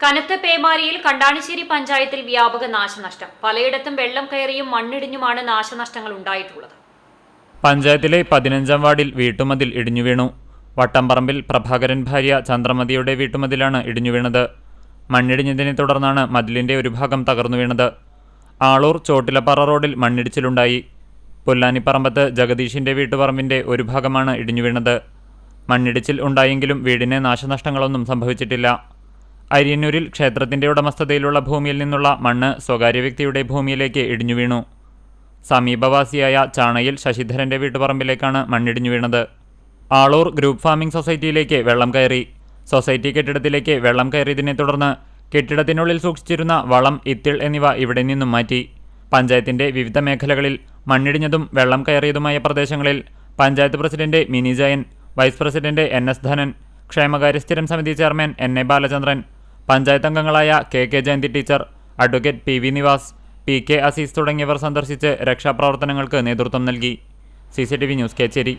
കനത്ത പേമാരിയിൽ കണ്ടാണിശ്ശേരി പഞ്ചായത്തിൽ വ്യാപക നാശനഷ്ടം. പലയിടത്തും വെള്ളം കയറിയും മണ്ണിടിഞ്ഞുമാണ് നാശനഷ്ടങ്ങൾ ഉണ്ടായിട്ടുള്ളത്. പഞ്ചായത്തിലെ പതിനഞ്ചാം വാർഡിൽ വീട്ടുമതിൽ ഇടിഞ്ഞു വീണു. വട്ടംപറമ്പിൽ പ്രഭാകരൻ ഭാര്യ ചന്ദ്രമതിയുടെ വീട്ടുമതിലാണ് ഇടിഞ്ഞു വീണത്. മണ്ണിടിഞ്ഞതിനെ തുടർന്നാണ് മതിലിന്റെ ഒരു ഭാഗം തകർന്നു വീണത്. ആളൂർ ചോട്ടിലപ്പാറ റോഡിൽ മണ്ണിടിച്ചിലുണ്ടായി. പുല്ലാനിപ്പറമ്പത്ത് ജഗദീഷിന്റെ വീട്ടുപറമ്പിന്റെ ഒരു ഭാഗമാണ് ഇടിഞ്ഞു വീണത്. മണ്ണിടിച്ചിൽ ഉണ്ടായെങ്കിലും വീടിന് നാശനഷ്ടങ്ങളൊന്നും സംഭവിച്ചിട്ടില്ല. അരിയന്നൂരിൽ ക്ഷേത്രത്തിന്റെ ഉടമസ്ഥതയിലുള്ള ഭൂമിയിൽ നിന്നുള്ള മണ്ണ് സ്വകാര്യ വ്യക്തിയുടെ ഭൂമിയിലേക്ക് ഇടിഞ്ഞു വീണു. സമീപവാസിയായ ചാണയിൽ ശശിധരന്റെ വീട്ടുപറമ്പിലേക്കാണ് മണ്ണിടിഞ്ഞു വീണത്. ആളൂർ ഗ്രൂപ്പ് ഫാമിംഗ് സൊസൈറ്റിയിലേക്ക് വെള്ളം കയറി. സൊസൈറ്റി കെട്ടിടത്തിലേക്ക് വെള്ളം കയറിയതിനെ തുടർന്ന് കെട്ടിടത്തിനുള്ളിൽ സൂക്ഷിച്ചിരുന്ന വളം ഇത്തിൾ എന്നിവ ഇവിടെ നിന്നും മാറ്റി. പഞ്ചായത്തിന്റെ വിവിധ മേഖലകളിൽ മണ്ണിടിഞ്ഞതും വെള്ളം കയറിയതുമായ പ്രദേശങ്ങളിൽ panchayat president Mini Jayan vice president N S Dhanan ക്ഷേമകാര്യ സ്ഥിരം സമിതി chairman N A Balachandran panchayat അംഗങ്ങളായ K K Jayanthi teacher advocate P V Nivas P K Azeez തുടങ്ങിയവർ സന്ദർശിച്ച് രക്ഷാപ്രവർത്തനങ്ങൾക്ക് നേതൃത്വം നൽകി. C C T V news Kecheri.